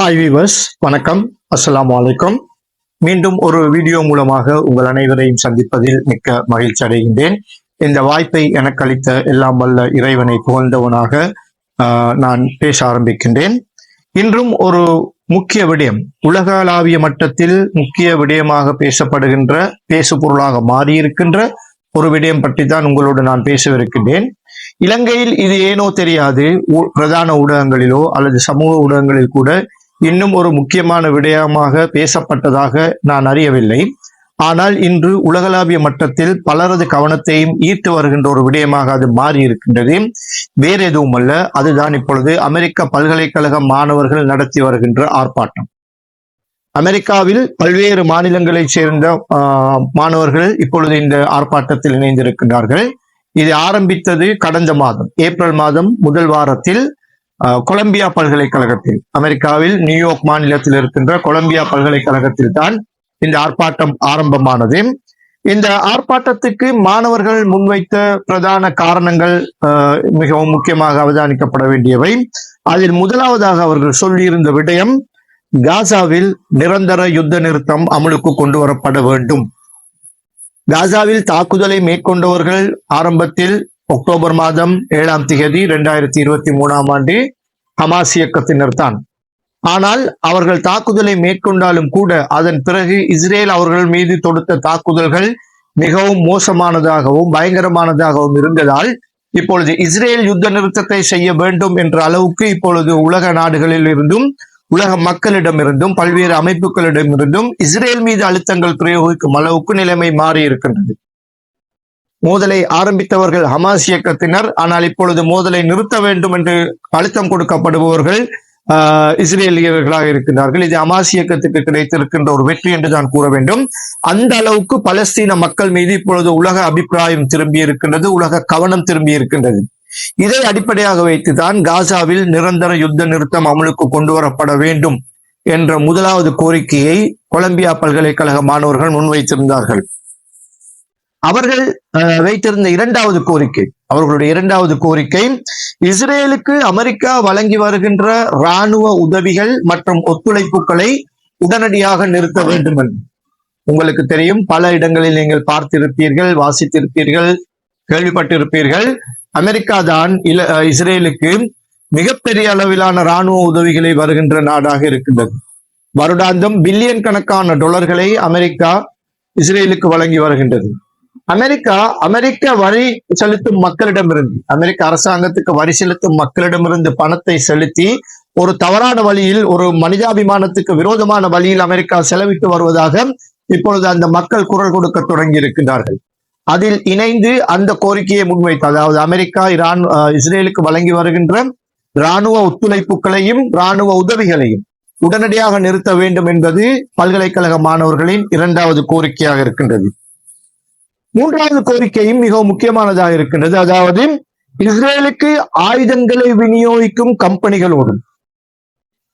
Hi viewers வணக்கம். அஸ்லாம் வலைக்கம் மீண்டும் ஒரு வீடியோ மூலமாக உங்கள் அனைவரையும் சந்திப்பதில் மிக்க மகிழ்ச்சி அடைகின்றேன். இந்த வாய்ப்பை எனக்கு அளித்த எல்லாம் வல்ல இறைவனை புகழ்ந்தவனாக ஆஹ், நான் பேச ஆரம்பிக்கின்றேன். இன்றும் ஒரு முக்கிய விடயம் உலகளாவிய மட்டத்தில் முக்கிய விடயமாக பேசப்படுகின்ற பேசு பொருளாக மாறியிருக்கின்ற ஒரு விடயம் பற்றி தான் உங்களோடு நான் பேசவிருக்கின்றேன். இலங்கையில் இது ஏனோ தெரியாது பிரதான ஊடகங்களிலோ அல்லது சமூக ஊடகங்களில் கூட இன்னும் ஒரு முக்கியமான விடயமாக பேசப்பட்டதாக நான் அறியவில்லை. ஆனால் இன்று உலகளாவிய மட்டத்தில் பலரது கவனத்தையும் ஈர்த்து வருகின்ற ஒரு விடயமாக அது மாறி இருக்கின்றது வேற எதுவும் அல்ல அதுதான் இப்பொழுது அமெரிக்க பல்கலைக்கழக மாணவர்கள் நடத்தி வருகின்ற ஆர்ப்பாட்டம். அமெரிக்காவில் பல்வேறு மாநிலங்களைச் சேர்ந்த ஆஹ், மாணவர்கள் இப்பொழுது இந்த ஆர்ப்பாட்டத்தில் இணைந்திருக்கின்றார்கள். இது ஆரம்பித்தது கடந்த மாதம் ஏப்ரல் மாதம் முதல் வாரத்தில் கொலம்பியா பல்கலைக்கழகத்தில் அமெரிக்காவில் நியூயார்க் மாநிலத்தில் இருக்கின்ற கொலம்பியா பல்கலைக்கழகத்தில் தான் இந்த ஆர்ப்பாட்டம் ஆரம்பமானது. இந்த ஆர்ப்பாட்டத்துக்கு மாணவர்கள் முன்வைத்த பிரதான காரணங்கள் மிகவும் முக்கியமாக அவதானிக்கப்பட வேண்டியவை. அதில் முதலாவதாக அவர்கள் சொல்லியிருந்த விடயம் காசாவில் நிரந்தர யுத்த நிறுத்தம் அமலுக்கு கொண்டு வரப்பட வேண்டும். காசாவில் தாக்குதலை மேற்கொண்டவர்கள் ஆரம்பத்தில் அக்டோபர் மாதம் ஏழாம் திகதி இரண்டாயிரத்தி இருபத்தி மூணாம் ஆண்டு ஹமாஸ் இயக்கத்தினர் தான். ஆனால் அவர்கள் தாக்குதலை மேற்கொண்டாலும் கூட அதன் பிறகு இஸ்ரேல் அவர்கள் மீது தொடுத்த தாக்குதல்கள் மிகவும் மோசமானதாகவும் பயங்கரமானதாகவும் இருந்ததால் இப்பொழுது இஸ்ரேல் யுத்த நிறுத்தத்தை செய்ய வேண்டும் என்ற அளவுக்கு இப்பொழுது உலக நாடுகளில் இருந்தும் உலக மக்களிடமிருந்தும் பல்வேறு அமைப்புகளிடமிருந்தும் இஸ்ரேல் மீது அழுத்தங்கள் பிரயோகிக்கும் அளவுக்கு நிலைமை மாறி இருக்கின்றது மோதலை ஆரம்பித்தவர்கள் ஹமாஸ் இயக்கத்தினர். ஆனால் இப்பொழுது மோதலை நிறுத்த வேண்டும் என்று அழுத்தம் கொடுக்கப்படுபவர்கள் ஆஹ், இஸ்ரேலியர்களாக இருக்கின்றார்கள். இது ஹமாஸ் இயக்கத்துக்கு கிடைத்திருக்கின்ற ஒரு வெற்றி என்று தான் கூற வேண்டும். அந்த அளவுக்கு பலஸ்தீன மக்கள் மீது இப்பொழுது உலக அபிப்பிராயம் திரும்பி இருக்கின்றது உலக கவனம் திரும்பி இருக்கின்றது. இதை அடிப்படையாக வைத்துதான் காசாவில் நிரந்தர யுத்த நிறுத்தம் அமலுக்கு கொண்டு வரப்பட வேண்டும் என்ற முதலாவது கோரிக்கையை கொலம்பியா பல்கலைக்கழக மாணவர்கள் முன்வைத்திருந்தார்கள். அவர்கள் அஹ், வைத்திருந்த இரண்டாவது கோரிக்கை. அவர்களுடைய இரண்டாவது கோரிக்கை இஸ்ரேலுக்கு அமெரிக்கா வழங்கி வருகின்ற ராணுவ உதவிகள் மற்றும் ஒத்துழைப்புகளை உடனடியாக நிறுத்த வேண்டும் என்று உங்களுக்கு தெரியும் பல இடங்களில் நீங்கள் பார்த்திருப்பீர்கள் வாசித்திருப்பீர்கள் கேள்விப்பட்டிருப்பீர்கள். அமெரிக்கா தான் இல- அஹ், இஸ்ரேலுக்கு மிகப்பெரிய அளவிலான ராணுவ உதவிகளை வருகின்ற நாடாக இருக்கின்றது. வருடாந்தம் பில்லியன் கணக்கான டாலர்களை அமெரிக்கா இஸ்ரேலுக்கு வழங்கி வருகின்றது. அமெரிக்கா அமெரிக்க வரி செலுத்தும் மக்களிடமிருந்து அமெரிக்க அரசாங்கத்துக்கு வரி செலுத்தும் மக்களிடமிருந்து பணத்தை செலுத்தி ஒரு தவறான வழியில் ஒரு மனிதாபிமானத்துக்கு விரோதமான வழியில் அமெரிக்கா செலவிட்டு வருவதாக இப்பொழுது அந்த மக்கள் குரல் கொடுக்க தொடங்கி இருக்கின்றார்கள் அதில் இணைந்து அந்த கோரிக்கையை முன்வைத்து அதாவது அமெரிக்கா இரான் இஸ்ரேலுக்கு வழங்கி வருகின்ற ராணுவ ஒத்துழைப்புகளையும் ராணுவ உதவிகளையும் உடனடியாக நிறுத்த வேண்டும் என்பது பல்கலைக்கழக மாணவர்களின் இரண்டாவது கோரிக்கையாக இருக்கின்றது. மூன்றாவது கோரிக்கையும் மிகவும் முக்கியமானதாக இருக்கின்றது. அதாவது இஸ்ரேலுக்கு ஆயுதங்களை விநியோகிக்கும் கம்பெனிகளோடும்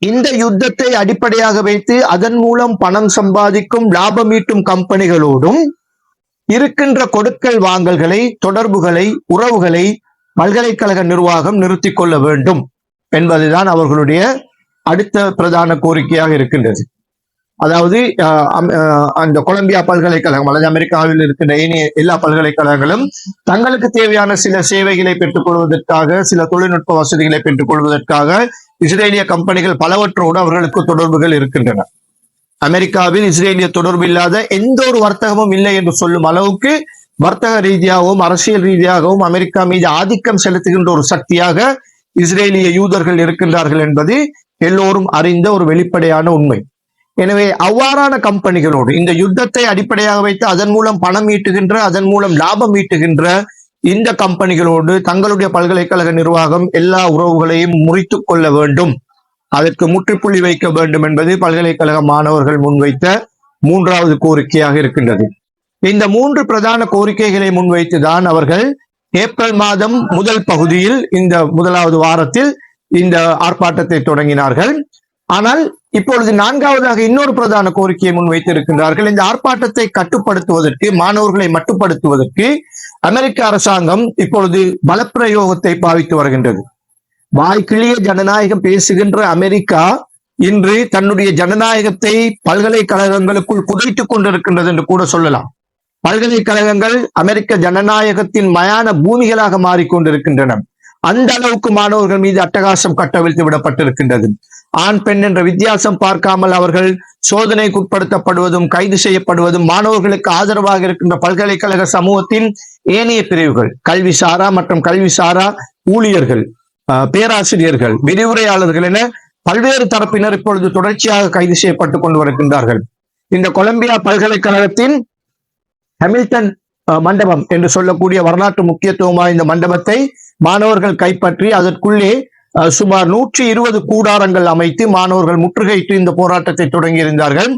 இந்த யுத்தத்தை அடிப்படையாக வைத்து அதன் மூலம் பணம் சம்பாதிக்கும் லாபம் ஈட்டும் கம்பெனிகளோடும் இருக்கின்ற கொடுக்கல் வாங்கல்களை தொடர்புகளை உறவுகளை பல்கலைக்கழக நிர்வாகம் நிறுத்திக் கொள்ள வேண்டும் என்பதுதான் அவர்களுடைய அடுத்த பிரதான கோரிக்கையாக இருக்கின்றது. அதாவது அந்த கொலம்பியா பல்கலைக்கழகம் அல்லது அமெரிக்காவில் இருக்கின்ற ஏனைய எல்லா பல்கலைக்கழகங்களும் தங்களுக்கு தேவையான சில சேவைகளை பெற்றுக் கொள்வதற்காக சில தொழில்நுட்ப வசதிகளை பெற்றுக் கொள்வதற்காக இஸ்ரேலிய கம்பெனிகள் பலவற்றோடு அவர்களுக்கு தொடர்புகள் இருக்கின்றன. அமெரிக்காவில் இஸ்ரேலிய தொடர்பு இல்லாத எந்த ஒரு வர்த்தகமும் இல்லை என்று சொல்லும் அளவுக்கு வர்த்தக ரீதியாகவும் அரசியல் ரீதியாகவும் அமெரிக்கா மீது ஆதிக்கம் செலுத்துகின்ற ஒரு சக்தியாக இஸ்ரேலிய யூதர்கள் இருக்கின்றார்கள் என்பது எல்லோரும் அறிந்த ஒரு வெளிப்படையான உண்மை. எனவே அவ்வாறான கம்பெனிகளோடு இந்த யுத்தத்தை அடிப்படையாக வைத்து அதன் மூலம் பணம் ஈட்டுகின்ற அதன் மூலம் லாபம் ஈட்டுகின்ற இந்த கம்பெனிகளோடு தங்களுடைய பல்கலைக்கழக நிர்வாகம் எல்லா உறவுகளையும் முறித்துக் கொள்ள வேண்டும். அதற்கு முற்றுப்புள்ளி வைக்க வேண்டும் என்பது பல்கலைக்கழக மாணவர்கள் முன்வைத்த மூன்றாவது கோரிக்கையாக இருக்கின்றது. இந்த மூன்று பிரதான கோரிக்கைகளை முன்வைத்துதான் அவர்கள் ஏப்ரல் மாதம் முதல் பகுதியில் இந்த முதலாவது வாரத்தில் இந்த ஆர்ப்பாட்டத்தை தொடங்கினார்கள். ஆனால் இப்பொழுது நான்காவதாக இன்னொரு பிரதான கோரிக்கையை முன்வைத்திருக்கின்றார்கள். இந்த ஆர்ப்பாட்டத்தை கட்டுப்படுத்துவதற்கு மாணவர்களை மட்டுப்படுத்துவதற்கு அமெரிக்க அரசாங்கம் இப்பொழுது பலப்பிரயோகத்தை பாவித்து வருகின்றது. வாய்க்கிளிய ஜனநாயகம் பேசுகின்ற அமெரிக்கா இன்று தன்னுடைய ஜனநாயகத்தை பல்கலைக்கழகங்களுக்குள் புதைத்துக் கொண்டிருக்கின்றது என்று கூட சொல்லலாம். பல்கலைக்கழகங்கள் அமெரிக்க ஜனநாயகத்தின் மயான பூமிகளாக மாறிக்கொண்டிருக்கின்றன. அந்த அளவுக்கு மாணவர்கள் மீது அட்டகாசம் கட்டவிழ்த்து விடப்பட்டிருக்கின்றது. ஆண் பெண் என்ற வித்தியாசம் பார்க்காமல் அவர்கள் சோதனைக்கு உட்படுத்தப்படுவதும் கைது செய்யப்படுவதும் மாணவர்களுக்கு ஆதரவாக இருக்கின்ற பல்கலைக்கழக சமூகத்தின் ஏனைய பிரிவுகள் கல்வி சாரா மற்றும் கல்வி சாரா ஊழியர்கள் பேராசிரியர்கள் விரிவுரையாளர்கள் என பல்வேறு தரப்பினர் இப்பொழுது தொடர்ச்சியாக கைது செய்யப்பட்டுக் கொண்டு வருகின்றார்கள். இந்த கொலம்பியா பல்கலைக்கழகத்தின் ஹாமில்டன் மண்டபம் என்று சொல்லக்கூடிய வரலாற்று முக்கியத்துவம் வாய்ந்த மண்டபத்தை மாணவர்கள் கைப்பற்றி அதற்குள்ளே சுமார் நூற்றி இருபது கூடாரங்கள் அமைத்து மாணவர்கள் முற்றுகையிட்டு இந்த போராட்டத்தை தொடங்கியிருந்தார்கள்.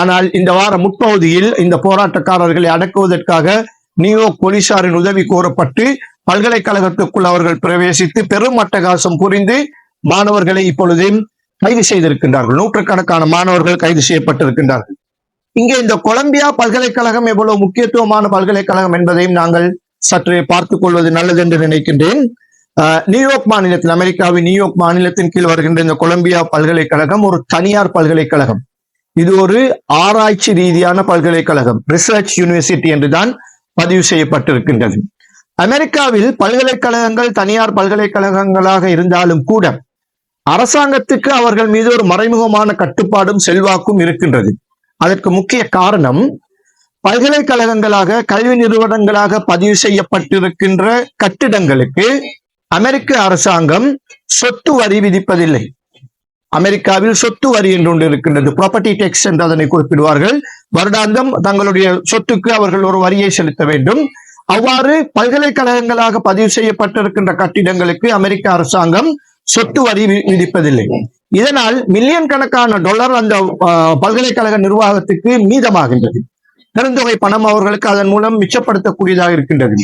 ஆனால் இந்த வார முற்பகுதியில் இந்த போராட்டக்காரர்களை அடக்குவதற்காக நியூயோர்க் போலீசாரின் உதவி கோரப்பட்டு பல்கலைக்கழகத்துக்குள் அவர்கள் பிரவேசித்து பெரும் அட்டகாசம் புரிந்து மாணவர்களை இப்பொழுது கைது செய்திருக்கின்றார்கள். நூற்றுக்கணக்கான மாணவர்கள் கைது செய்யப்பட்டிருக்கின்றார்கள். இங்கே இந்த கொலம்பியா பல்கலைக்கழகம் எவ்வளவு முக்கியத்துவமான பல்கலைக்கழகம் என்பதையும் நாங்கள் சற்று பார்த்துக் கொள்வது நல்லது என்று நினைக்கின்றேன். நியூயார்க் மாநிலத்தில் அமெரிக்காவின் நியூயார்க் மாநிலத்தின் கீழ் வருகின்ற இந்த கொலம்பியா பல்கலைக்கழகம் ஒரு தனியார் பல்கலைக்கழகம். இது ஒரு ஆராய்ச்சி ரீதியான பல்கலைக்கழகம் ரிசர்ச் யூனிவர்சிட்டி என்றுதான் பதிவு செய்யப்பட்டிருக்கின்றது. அமெரிக்காவில் பல்கலைக்கழகங்கள் தனியார் பல்கலைக்கழகங்களாக இருந்தாலும் கூட அரசாங்கத்துக்கு அவர்கள் மீது ஒரு மறைமுகமான கட்டுப்பாடும் செல்வாக்கும் இருக்கின்றது. அதற்கு முக்கிய காரணம் பல்கலைக்கழகங்களாக கல்வி நிறுவனங்களாக பதிவு செய்யப்பட்டிருக்கின்ற கட்டிடங்களுக்கு அமெரிக்க அரசாங்கம் சொத்து வரி விதிப்பதில்லை. அமெரிக்காவில் சொத்து வரி என்று ஒன்று இருக்கின்றது. ப்ராப்பர்ட்டி டேக்ஸ் என்று அதனை குறிப்பிடுவார்கள். வருடாந்தம் தங்களுடைய சொத்துக்கு அவர்கள் ஒரு வரியை செலுத்த வேண்டும். அவ்வாறு பல்கலைக்கழகங்களாக பதிவு செய்யப்பட்டிருக்கின்ற கட்டிடங்களுக்கு அமெரிக்க அரசாங்கம் சொத்து வரி விதிப்பதில்லை. இதனால் மில்லியன் கணக்கான டாலர் அந்த ஆஹ், பல்கலைக்கழக நிர்வாகத்துக்கு மீதமாகின்றது. பெருந்தொகை பணம் அவர்களுக்கு அதன் மூலம் மிச்சப்படுத்தக்கூடியதாக இருக்கின்றது.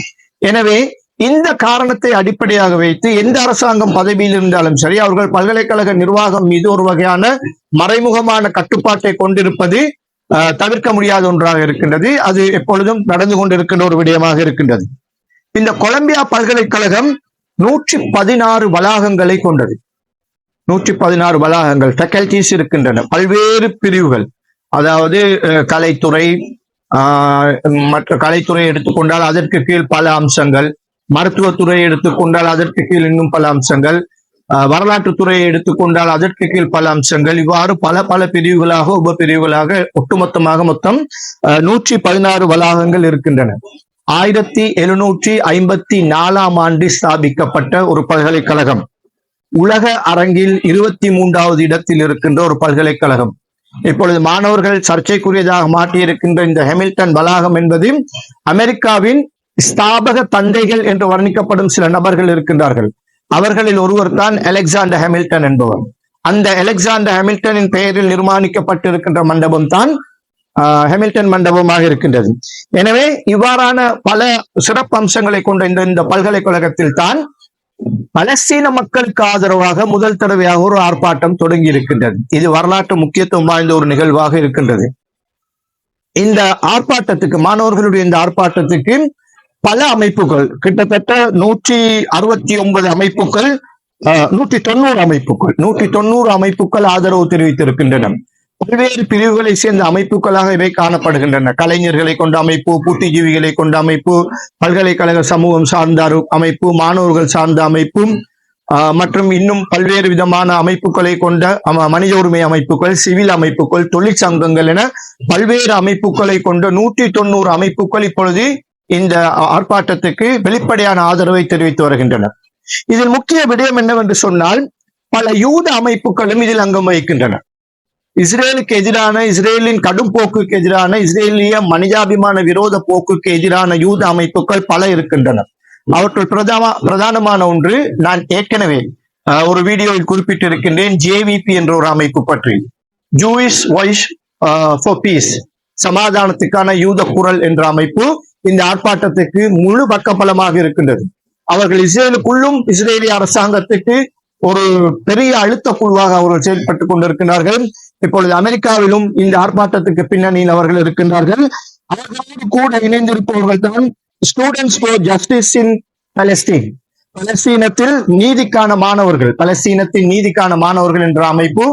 எனவே இந்த காரணத்தை அடிப்படையாக வைத்து எந்த அரசாங்கம் பதவியில் இருந்தாலும் சரி அவர்கள் பல்கலைக்கழக நிர்வாகம் மீது ஒரு வகையான மறைமுகமான கட்டுப்பாட்டை கொண்டிருப்பது ஆஹ், தவிர்க்க முடியாத ஒன்றாக இருக்கின்றது. அது எப்பொழுதும் நடந்து கொண்டிருக்கின்ற ஒரு விடயமாக இருக்கின்றது. இந்த கொலம்பியா பல்கலைக்கழகம் நூற்றி பதினாறு வளாகங்களை கொண்டது. நூற்றி பதினாறு வளாகங்கள் ஃபேக்கல்டிஸ் இருக்கின்றன. பல்வேறு பிரிவுகள். அதாவது அஹ், கலைத்துறை ஆஹ், மற்ற கலைத்துறை எடுத்துக்கொண்டால் அதற்கு கீழ் பல அம்சங்கள். மருத்துவத்துறை எடுத்துக்கொண்டால் அதற்கு கீழ் இன்னும் பல அம்சங்கள். வரலாற்று துறையை எடுத்துக்கொண்டால் அதற்கு கீழ் பல அம்சங்கள். இவ்வாறு பல பல பிரிவுகளாக உப பிரிவுகளாக ஒட்டுமொத்தமாக மொத்தம் நூற்றி பதினாறு வளாகங்கள் இருக்கின்றன. ஆயிரத்தி எழுநூற்றி ஐம்பத்தி நாலாம் ஆண்டு ஸ்தாபிக்கப்பட்ட ஒரு பல்கலைக்கழகம். உலக அரங்கில் இருபத்தி மூன்றாவது இடத்தில் இருக்கின்ற ஒரு பல்கலைக்கழகம். இப்பொழுது மாணவர்கள் சர்ச்சைக்குரியதாக மாற்றியிருக்கின்ற இந்த ஹெமில்டன் வளாகம் என்பது அமெரிக்காவின் ஸ்தாபக தந்தைகள் என்று வர்ணிக்கப்படும் சில நபர்கள் இருக்கின்றார்கள். அவர்களில் ஒருவர் தான் அலெக்சாண்டர் ஹெமில்டன் என்பவர். அந்த அலெக்சாண்டர் ஹெமில்டனின் பெயரில் நிர்மாணிக்கப்பட்டிருக்கின்ற மண்டபம் தான் ஹெமில்டன் மண்டபமாக இருக்கின்றது. எனவே இவ்வாறான பல சிறப்பு அம்சங்களை கொண்ட இந்த இந்த பல்கலைக்கழகத்தில் தான் பலஸ்தீன மக்களுக்கு ஆதரவாக முதல் தடவையாக ஒரு ஆர்ப்பாட்டம் தொடங்கி இருக்கின்றது. இது வரலாற்று முக்கியத்துவம் வாய்ந்த ஒரு நிகழ்வாக இருக்கின்றது. இந்த ஆர்ப்பாட்டத்துக்கு மாணவர்களுடைய இந்த ஆர்ப்பாட்டத்துக்கு பல அமைப்புகள். கிட்டத்தட்ட நூற்றி அறுபத்தி ஒன்பது அமைப்புகள் நூற்றி தொண்ணூறு அமைப்புகள். நூற்றி தொண்ணூறு அமைப்புகள் ஆதரவு தெரிவித்திருக்கின்றன. பல்வேறு பிரிவுகளை சேர்ந்த அமைப்புகளாக இவை காணப்படுகின்றன. கலைஞர்களை கொண்ட அமைப்பு புத்திஜீவிகளை கொண்ட அமைப்பு பல்கலைக்கழக சமூகம் சார்ந்த அமைப்பு மாணவர்கள் சார்ந்த அமைப்பும் ஆஹ், மற்றும் இன்னும் பல்வேறு விதமான அமைப்புகளை கொண்ட மனித உரிமை அமைப்புகள் சிவில் அமைப்புகள் தொழிற்சங்கங்கள் என பல்வேறு அமைப்புகளை கொண்ட நூற்றி தொண்ணூறு அமைப்புகள் இப்பொழுது இந்த ஆர்ப்பாட்டத்துக்கு வெளிப்படையான ஆதரவை தெரிவித்து வருகின்றன இதில் முக்கிய விடயம் என்னவென்று சொன்னால் பல யூத அமைப்புகளும் இதில் அங்கம் வகிக்கின்றன. இஸ்ரேலுக்கு எதிரான இஸ்ரேலின் கடும் போக்குக்கு எதிரான இஸ்ரேலிய மனிதாபிமான விரோத போக்குக்கு எதிரான யூத அமைப்புகள் பல இருக்கின்றன. அவற்றுள் பிரதான பிரதானமான ஒன்று நான் ஏற்கனவே ஒரு வீடியோவில் குறிப்பிட்டிருக்கின்றேன் ஜேவிபி என்ற ஒரு அமைப்பு பற்றி. ஜூயிஷ் வைஷ் ஃபார் பீஸ் சமாதானத்துக்கான யூத குரல் என்ற அமைப்பு இந்த ஆர்ப்பாட்டத்துக்கு முழு பக்கபலமாக இருக்கின்றது. அவர்கள் இஸ்ரேலுக்குள்ளும் இஸ்ரேலிய அரசாங்கத்துக்கு ஒரு பெரிய அழுத்த குழுவாக அவர்கள் செயல்பட்டுக் கொண்டிருக்கிறார்கள் இப்பொழுது அமெரிக்காவிலும் இந்த ஆர்ப்பாட்டத்துக்கு பின்னணியில் அவர்கள் இருக்கின்றார்கள். அவர்களோடு கூட இணைந்திருப்பவர்கள் தான் Students for Justice in Palestine பலஸ்தீனத்தில் நீதிக்கான மாணவர்கள் பலஸ்தீனத்தின் நீதிக்கான மாணவர்கள் என்ற அமைப்பு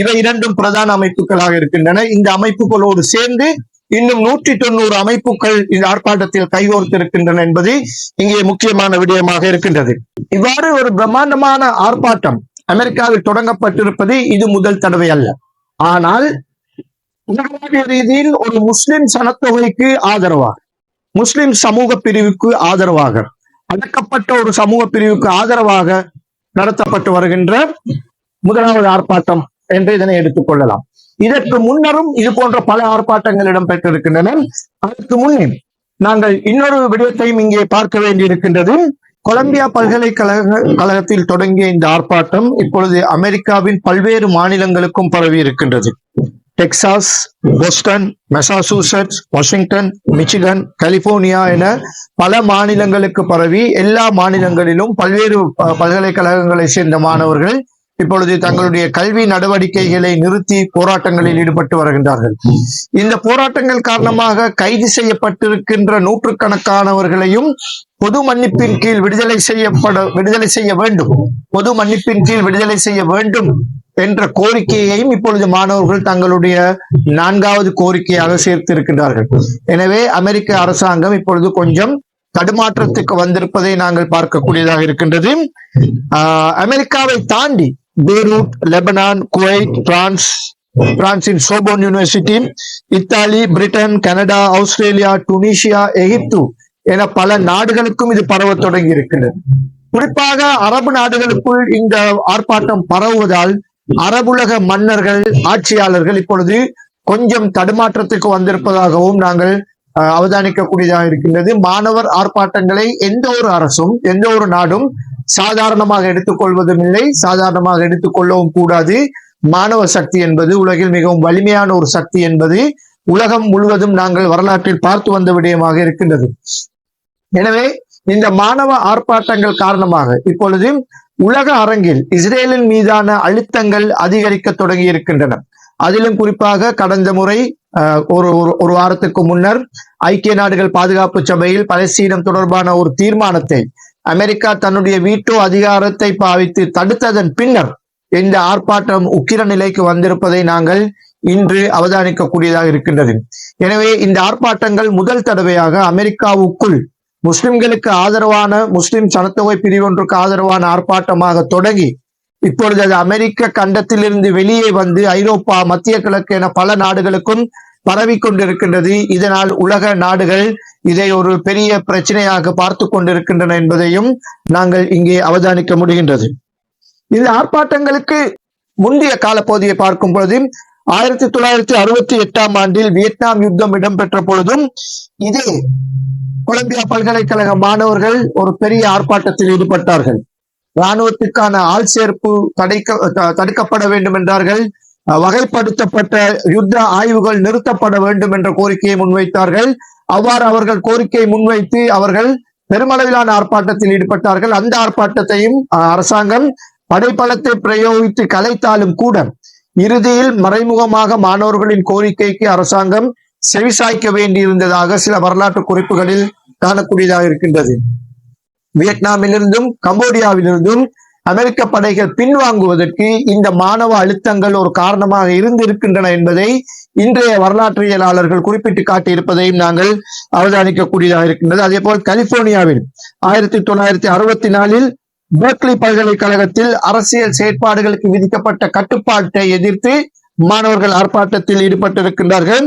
இவை இரண்டும் பிரதான அமைப்புகளாக இருக்கின்றன. இந்த அமைப்புகளோடு சேர்ந்து இன்னும் நூற்றி தொண்ணூறு அமைப்புகள் இந்த ஆர்ப்பாட்டத்தில் கைகோர்த்திருக்கின்றன என்பது இங்கே முக்கியமான விடயமாக இருக்கின்றது. இவ்வாறு ஒரு பிரம்மாண்டமான ஆர்ப்பாட்டம் அமெரிக்காவில் தொடங்கப்பட்டிருப்பது இது முதல் தடவை அல்ல. ஆனால் உலகளாவிய ரீதியில் ஒரு முஸ்லிம் சனத்தொகைக்கு ஆதரவாக முஸ்லிம் சமூக பிரிவுக்கு ஆதரவாக அடக்கப்பட்ட ஒரு சமூக பிரிவுக்கு ஆதரவாக நடத்தப்பட்டு வருகின்ற முதலாவது ஆர்ப்பாட்டம் என்று இதனை எடுத்துக்கொள்ளலாம் இதற்கு முன்னரும் இது போன்ற பல ஆர்ப்பாட்டங்கள் இடம்பெற்றிருக்கின்றன. அதற்கு முன்னே நாங்கள் இன்னொரு விடயத்தையும் இங்கே பார்க்க வேண்டியிருக்கின்றது. கொலம்பியா பல்கலைக்கழக கழகத்தில் தொடங்கிய இந்த ஆர்ப்பாட்டம் இப்பொழுது அமெரிக்காவின் பல்வேறு மாநிலங்களுக்கும் பரவி இருக்கின்றது. Texas Boston Massachusetts Washington Michigan California என பல மாநிலங்களுக்கு பரவி எல்லா மாநிலங்களிலும் பல்வேறு பல்கலைக்கழகங்களை சேர்ந்த மாணவர்கள் இப்பொழுது தங்களுடைய கல்வி நடவடிக்கைகளை நிறுத்தி போராட்டங்களில் ஈடுபட்டு வருகின்றார்கள். இந்த போராட்டங்கள் காரணமாக கைது செய்யப்பட்டிருக்கின்ற நூற்றுக்கணக்கானவர்களையும் பொது மன்னிப்பின் கீழ் விடுதலை செய்யப்பட விடுதலை செய்ய வேண்டும். பொது மன்னிப்பின் கீழ் விடுதலை செய்ய வேண்டும் என்ற கோரிக்கையையும் இப்பொழுது மாணவர்கள் தங்களுடைய நான்காவது கோரிக்கையாக சேர்த்திருக்கின்றார்கள். எனவே அமெரிக்க அரசாங்கம் இப்பொழுது கொஞ்சம் தடுமாற்றத்துக்கு வந்திருப்பதை நாங்கள் பார்க்கக்கூடியதாக இருக்கின்றது. ஆஹ் அமெரிக்காவை தாண்டி பெய்ரூட் லெபனான் குவைட் பிரான்ஸ் பிரான்சின் Sorbonne university Italy Britain Canada Australia Tunisia Egypt என பல நாடுகளுக்கும் இது பரவ தொடங்கி இருக்கின்றது குறிப்பாக அரபு நாடுகளுக்குள் இந்த ஆர்ப்பாட்டம் பரவுவதால் அரபுலக மன்னர்கள் ஆட்சியாளர்கள் இப்பொழுது கொஞ்சம் தடுமாற்றத்துக்கு வந்திருப்பதாகவும் நாங்கள் அவதானிக்கக்கூடியதாக இருக்கின்றது. மாணவர் ஆர்ப்பாட்டங்களை எந்த ஒரு அரசும் எந்த ஒரு நாடும் சாதாரணமாக எடுத்துக்கொள்வதும் இல்லை. சாதாரணமாக எடுத்துக்கொள்ளவும் கூடாது. மாணவ சக்தி என்பது உலகில் மிகவும் வலிமையான ஒரு சக்தி என்பது உலகம் முழுவதும் நாங்கள் வரலாற்றில் பார்த்து வந்த விடயமாக இருக்கின்றது. எனவே இந்த மாணவ ஆர்ப்பாட்டங்கள் காரணமாக இப்பொழுது உலக அரங்கில் இஸ்ரேலின் மீதான அழுத்தங்கள் அதிகரிக்க தொடங்கி இருக்கின்றன. அதிலும் குறிப்பாக கடந்த முறை அஹ், ஒரு ஒரு- ஒரு வாரத்துக்கு முன்னர் ஐக்கிய நாடுகள் பாதுகாப்பு சபையில் பலஸ்தீனம் தொடர்பான ஒரு தீர்மானத்தை அமெரிக்கா தன்னுடைய வீட்டோ அதிகாரத்தை பாவித்து தடுத்ததன் பின்னர் இந்த ஆர்ப்பாட்டம் உக்கிர நிலைக்கு வந்திருப்பதை நாங்கள் இன்று அவதானிக்கக்கூடியதாக இருக்கின்றது. எனவே இந்த ஆர்ப்பாட்டங்கள் முதல் தடவையாக அமெரிக்காவுக்குள் முஸ்லிம்களுக்கு ஆதரவான முஸ்லிம் சனத்தொகை பிரிவொன்றுக்கு ஆதரவான ஆர்ப்பாட்டமாக தொடங்கி இப்பொழுது அது அமெரிக்க கண்டத்திலிருந்து வெளியே வந்து ஐரோப்பா மத்திய கிழக்கு என பல நாடுகளுக்கும் பரவி கொண்டிருக்கின்றது இதனால் உலக நாடுகள் இதை ஒரு பெரிய பிரச்சனையாக பார்த்து கொண்டிருக்கின்றன என்பதையும் நாங்கள் இங்கே அவதானிக்க முடிகின்றது. இந்த ஆர்ப்பாட்டங்களுக்கு முந்தைய காலப்பகுதியை பார்க்கும் பொழுது ஆயிரத்தி தொள்ளாயிரத்தி அறுபத்தி எட்டாம் ஆண்டில் வியட்நாம் யுத்தம் இடம்பெற்ற பொழுதும் இதே கொலம்பியா பல்கலைக்கழக மாணவர்கள் ஒரு பெரிய ஆர்ப்பாட்டத்தில் ஈடுபட்டார்கள். இராணுவத்துக்கான ஆள் சேர்ப்பு தடைக்க தடுக்கப்பட வேண்டும் என்றார்கள். வகைப்படுத்தப்பட்ட யுத்த ஆய்வுகள் நிறுத்தப்பட வேண்டும் என்ற கோரிக்கையை முன்வைத்தார்கள். அவ்வாறு அவர்கள் கோரிக்கை முன்வைத்து அவர்கள் பெருமளவிலான ஆர்ப்பாட்டத்தில் ஈடுபட்டார்கள். அந்த ஆர்ப்பாட்டத்தையும் அரசாங்கம் படைப்பலத்தை பிரயோகித்து கலைத்தாலும் கூட இறுதியில் மறைமுகமாக மாணவர்களின் கோரிக்கைக்கு அரசாங்கம் செவிசாய்க்க வேண்டியிருந்ததாக சில வரலாற்று குறிப்புகளில் காணக்கூடியதாக இருக்கின்றது. வியட்நாமிலிருந்தும் கம்போடியாவிலிருந்தும் அமெரிக்க படைகள் பின்வாங்குவதற்கு இந்த மாணவ அழுத்தங்கள் ஒரு காரணமாக இருந்திருக்கின்றன என்பதை இன்றைய வரலாற்றியலாளர்கள் குறிப்பிட்டு காட்டியிருப்பதையும் நாங்கள் அவதானிக்கக்கூடியதாக இருக்கின்றது. அதே போல் கலிபோர்னியாவில் ஆயிரத்தி தொள்ளாயிரத்தி அறுபத்தி நாலில் பெர்க்லி பல்கலைக்கழகத்தில் அரசியல் செயற்பாடுகளுக்கு விதிக்கப்பட்ட கட்டுப்பாட்டை எதிர்த்து மாணவர்கள் ஆர்ப்பாட்டத்தில் ஈடுபட்டிருக்கின்றார்கள்.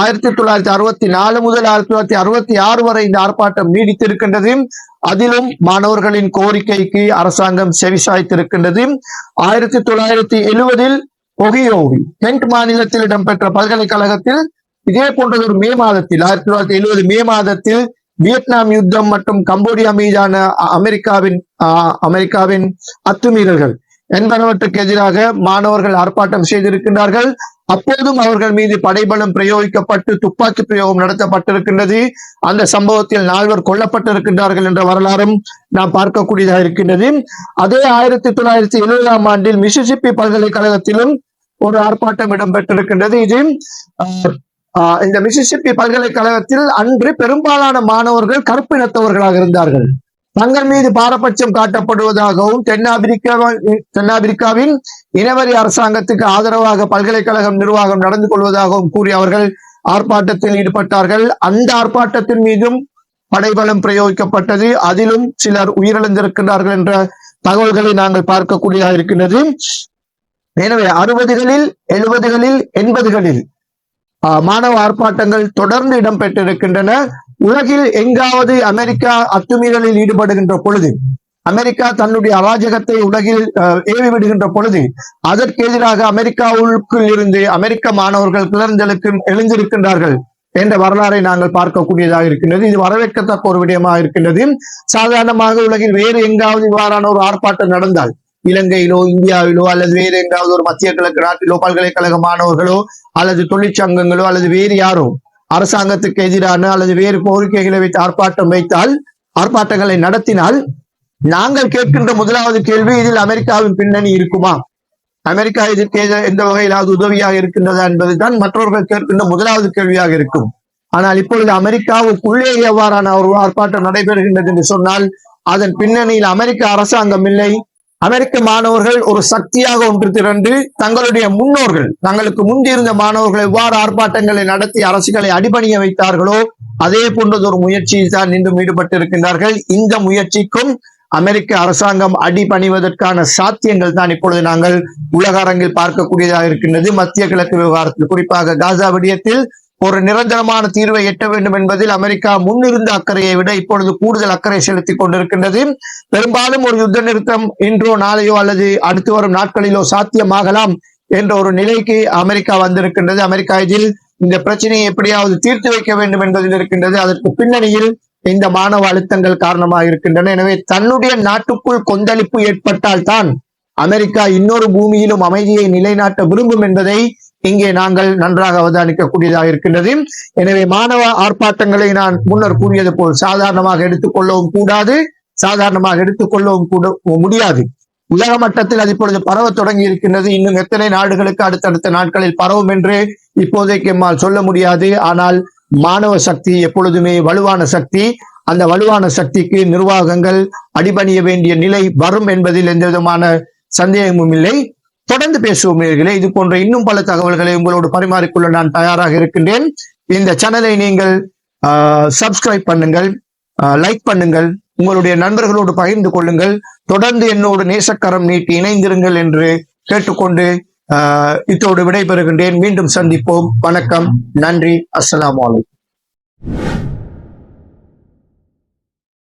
ஆயிரத்தி தொள்ளாயிரத்தி அறுபத்தி நாலு முதல் ஆயிரத்தி தொள்ளாயிரத்தி அறுபத்தி ஆறு வரை இந்த ஆர்ப்பாட்டம் நீடித்திருக்கின்றது. அதிலும் மாணவர்களின் கோரிக்கைக்கு அரசாங்கம் செவிசாய்த்திருக்கின்றது. ஆயிரத்தி தொள்ளாயிரத்தி எழுவதில் ஒகியோவில் கென்ட் மாநிலத்தில் இடம்பெற்ற பல்கலைக்கழகத்தில் இதே போன்றது ஒரு மே மாதத்தில் ஆயிரத்தி தொள்ளாயிரத்தி எழுபது மே மாதத்தில் வியட்நாம் யுத்தம் மற்றும் கம்போடியா மீதான அமெரிக்காவின் அமெரிக்காவின் அத்துமீறல்கள். என்பனவற்றுக்கு எதிராக மாணவர்கள் ஆர்ப்பாட்டம் செய்திருக்கின்றார்கள். அப்போதும் அவர்கள் மீது படைபலம் பிரயோகிக்கப்பட்டு துப்பாக்கி பிரயோகம் நடத்தப்பட்டிருக்கின்றது. அந்த சம்பவத்தில் நால்வர் கொல்லப்பட்டிருக்கின்றார்கள் என்ற வரலாறும் நாம் பார்க்கக்கூடியதாக இருக்கின்றது. அதே ஆயிரத்தி தொள்ளாயிரத்தி எழுபதாம் ஆண்டில் மிசிசிப்பி பல்கலைக்கழகத்திலும் ஒரு ஆர்ப்பாட்டம் இடம்பெற்றிருக்கின்றது. இது இந்த மிசிசிப்பி பல்கலைக்கழகத்தில் அன்று பெரும்பாலான மாணவர்கள் கருப்பினத்தவர்களாக இருந்தார்கள். தங்கள் மீது பாரபட்சம் காட்டப்படுவதாகவும் தென்னாப்பிரிக்கா தென்னாப்பிரிக்காவின் இனவரி அரசாங்கத்துக்கு ஆதரவாக பல்கலைக்கழகம் நிர்வாகம் நடந்து கொள்வதாகவும் கூறி அவர்கள் ஆர்ப்பாட்டத்தில் ஈடுபட்டார்கள். அந்த ஆர்ப்பாட்டத்தின் மீதும் படைபலம் பிரயோகிக்கப்பட்டது. அதிலும் சிலர் உயிரிழந்திருக்கிறார்கள் என்ற தகவல்களை நாங்கள் பார்க்கக்கூடியதாக இருக்கின்றது. எனவே அறுபதுகளில் எழுபதுகளில் எண்பதுகளில் ஆஹ், மாணவ ஆர்ப்பாட்டங்கள் தொடர்ந்து இடம்பெற்றிருக்கின்றன. உலகில் எங்காவது அமெரிக்கா அத்துமீறலில் ஈடுபடுகின்ற பொழுது அமெரிக்கா தன்னுடைய அராஜகத்தை உலகில் ஏவி விடுகின்ற பொழுது அதற்கு எதிராக அமெரிக்காவுக்குள் இருந்து அமெரிக்க மாணவர்கள் கிளர்ந்தெழுக்கு எழுந்திருக்கின்றார்கள் என்ற வரலாறை நாங்கள் பார்க்கக்கூடியதாக இருக்கின்றது. இது வரவேற்கத்தக்க ஒரு விடயமாக இருக்கின்றது. சாதாரணமாக உலகில் வேறு எங்காவது இவ்வாறான ஒரு ஆர்ப்பாட்டம் நடந்தால் இலங்கையிலோ இந்தியாவிலோ அல்லது வேறு எங்காவது ஒரு மத்திய கிழக்கு நாட்டிலோ பல்கலைக்கழக மாணவர்களோ அல்லது தொழிற்சங்கங்களோ அல்லது வேறு யாரோ அரசாங்கத்துக்கு எதிரான அல்லது வேறு கோரிக்கைகளை வைத்து ஆர்ப்பாட்டம் வைத்தால் ஆர்ப்பாட்டங்களை நடத்தினால் நாங்கள் கேட்கின்ற முதலாவது கேள்வி இதில் அமெரிக்காவின் பின்னணி இருக்குமா? அமெரிக்கா இதற்கு எந்த வகையிலாவது உதவியாக இருக்கின்றதா என்பதுதான் மற்றவர்கள் கேட்கின்ற முதலாவது கேள்வியாக இருக்கும். ஆனால் இப்பொழுது அமெரிக்காவுக்குள்ளே எவ்வாறான ஒரு ஆர்ப்பாட்டம் நடைபெறுகின்றது என்று சொன்னால் அதன் பின்னணியில் அமெரிக்க அரசாங்கம் இல்லை அமெரிக்க மாணவர்கள் ஒரு சக்தியாக ஒன்று திரண்டு தங்களுடைய முன்னோர்கள் தங்களுக்கு முந்தியிருந்த மாணவர்கள் எவ்வாறு ஆர்ப்பாட்டங்களை நடத்தி அரசுகளை அடிபணிய வைத்தார்களோ அதே போன்றது ஒரு முயற்சியில் தான் இன்றும் ஈடுபட்டிருக்கின்றார்கள். இந்த முயற்சிக்கும் அமெரிக்க அரசாங்கம் அடிபணிவதற்கான சாத்தியங்கள் தான் இப்பொழுது நாங்கள் உலக அரங்கில் பார்க்கக்கூடியதாக இருக்கின்றது. மத்திய கிழக்கு விவகாரத்தில் குறிப்பாக காசா விடயத்தில் ஒரு நிரந்தரமான தீர்வை எட்ட வேண்டும் என்பதில் அமெரிக்கா முன்னிருந்த அக்கறையை விட இப்பொழுது கூடுதல் அக்கறை செலுத்திக் கொண்டிருக்கின்றது. பெரும்பாலும் ஒரு யுத்த நிறுத்தம் இன்றோ நாளையோ அல்லது அடுத்து வரும் நாட்களிலோ சாத்தியமாகலாம் என்ற ஒரு நிலைக்கு அமெரிக்கா வந்திருக்கின்றது. அமெரிக்கா இதில் இந்த பிரச்சனையை எப்படியாவது தீர்த்து வைக்க வேண்டும் என்பதில் இருக்கின்றது. அதற்கு பின்னணியில் இந்த மாணவ அழுத்தங்கள் காரணமாக இருக்கின்றன. எனவே தன்னுடைய நாட்டுக்குள் கொந்தளிப்பு ஏற்பட்டால் தான் அமெரிக்கா இன்னொரு பூமியிலும் அமைதியை நிலைநாட்ட விரும்பும் என்பதை இங்கே நாங்கள் நன்றாக அவதானிக்கக்கூடியதாக இருக்கின்றது. எனவே மாணவ ஆர்ப்பாட்டங்களை நான் முன்னர் கூறியது போல் சாதாரணமாக எடுத்துக்கொள்ளவும் கூடாது. சாதாரணமாக எடுத்துக்கொள்ளவும் கூட முடியாது. உலக மட்டத்தில் அது இப்பொழுது பரவ தொடங்கி இருக்கின்றது. இன்னும் எத்தனை நாடுகளுக்கு அடுத்தடுத்த நாட்களில் பரவும் என்று இப்போதைக்கு எம்மால் சொல்ல முடியாது. ஆனால் மாணவ சக்தி எப்பொழுதுமே வலுவான சக்தி. அந்த வலுவான சக்திக்கு நிர்வாகங்கள் அடிபணிய வேண்டிய நிலை வரும் என்பதில் எந்த விதமான சந்தேகமும் இல்லை. தொடர்ந்து பேசுவோம் நேயர்களே இது போன்ற இன்னும் பல தகவல்களை உங்களோடு பரிமாறிக்கொள்ள நான் தயாராக இருக்கின்றேன். இந்த சேனலை நீங்கள் சப்ஸ்கிரைப் பண்ணுங்கள் லைக் பண்ணுங்கள் உங்களுடைய நண்பர்களோடு பகிர்ந்து கொள்ளுங்கள் தொடர்ந்து என்னோடு நேசக்கரம் நீட்டி இணைந்திருங்கள் என்று கேட்டுக்கொண்டு ஆஹ் இத்தோடு விடைபெறுகின்றேன். மீண்டும் சந்திப்போம். வணக்கம். நன்றி. அஸ்லாம் வலைக்கம்